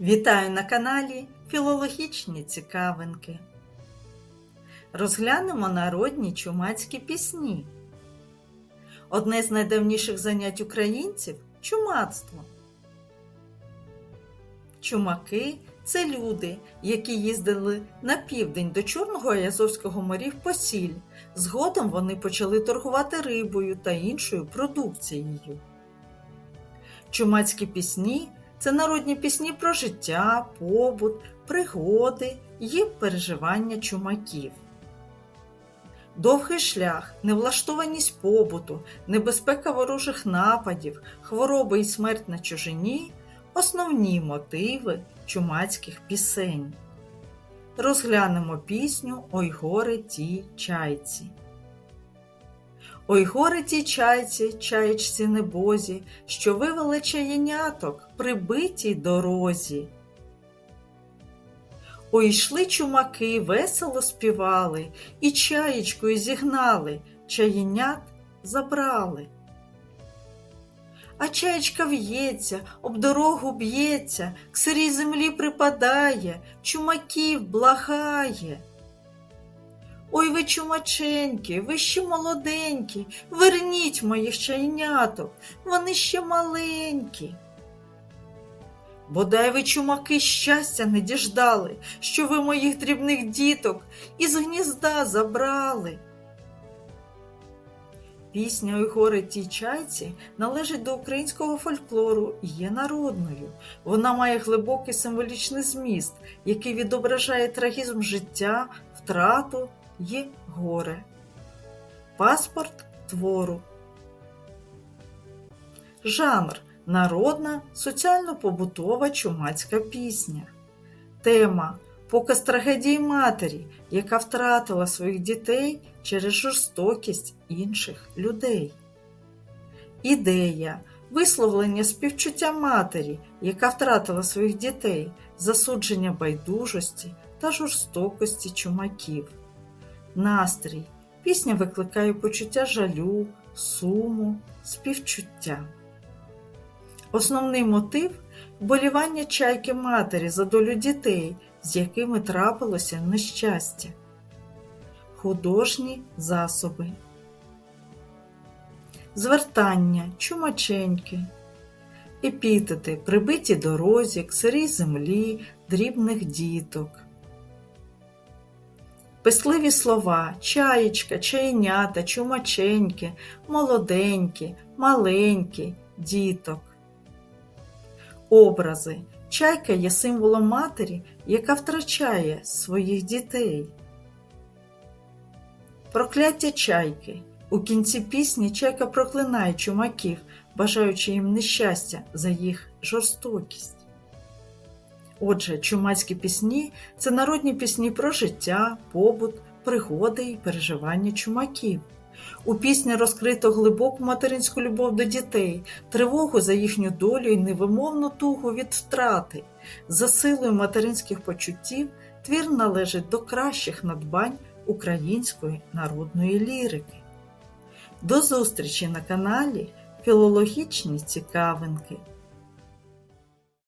Вітаю на каналі Філологічні цікавинки. Розглянемо народні чумацькі пісні. Одне з найдавніших занять українців чумацтво. Чумаки це люди, які їздили на південь до Чорного і Азовського морів по сіль. Згодом вони почали торгувати рибою та іншою продукцією. Чумацькі пісні це народні пісні про життя, побут, пригоди і переживання чумаків. Довгий шлях, невлаштованість побуту, небезпека ворожих нападів, хвороби і смерть на чужині основні мотиви чумацьких пісень. Розглянемо пісню Ой горе тій чайці. Ой горе тій чайці, чаєчці небозі, що вивели чаєняток при битій дорозі. Ой йшли чумаки, весело співали, і чаєчкою зігнали, чаєнят забрали. А чаєчка в'ється, об дорогу б'ється, к сирій землі припадає, чумаків благає. Ой ви чумаченьки, ви ще молоденькі, верніть моїх чайняток, вони ще маленькі. Бодай ви, чумаки, щастя не діждали, що ви моїх дрібних діток із гнізда забрали. Пісня «Ой горе тій чайці належить до українського фольклору і є народною. Вона має глибокий символічний зміст, який відображає трагізм життя, втрату і горе. Паспорт твору. Жанр народна соціально-побутова чумацька пісня. Тема показ трагедії матері, яка втратила своїх дітей через жорстокість інших людей. Ідея висловлення співчуття матері, яка втратила своїх дітей, засудження байдужості та жорстокості чумаків. Настрій. Пісня викликає почуття жалю, суму, співчуття. Основний мотив вболівання чайки матері за долю дітей, з якими трапилося нещастя. Художні засоби. Звертання, чумаченьки. Епітети, прибиті дорозі, к сирій землі, дрібних діток. Писливі слова чаєчка, чайнята, чумаченьки, молоденькі, маленькі, діток. Образи. Чайка є символом матері, яка втрачає своїх дітей. Прокляття чайки. У кінці пісні чайка проклинає чумаків, бажаючи їм нещастя за їх жорстокість. Отже, чумацькі пісні це народні пісні про життя, побут, пригоди і переживання чумаків. У пісні розкрито глибоку материнську любов до дітей, тривогу за їхню долю і невимовну тугу від втрати. За силою материнських почуттів твір належить до кращих надбань української народної лірики. До зустрічі на каналі Філологічні цікавинки.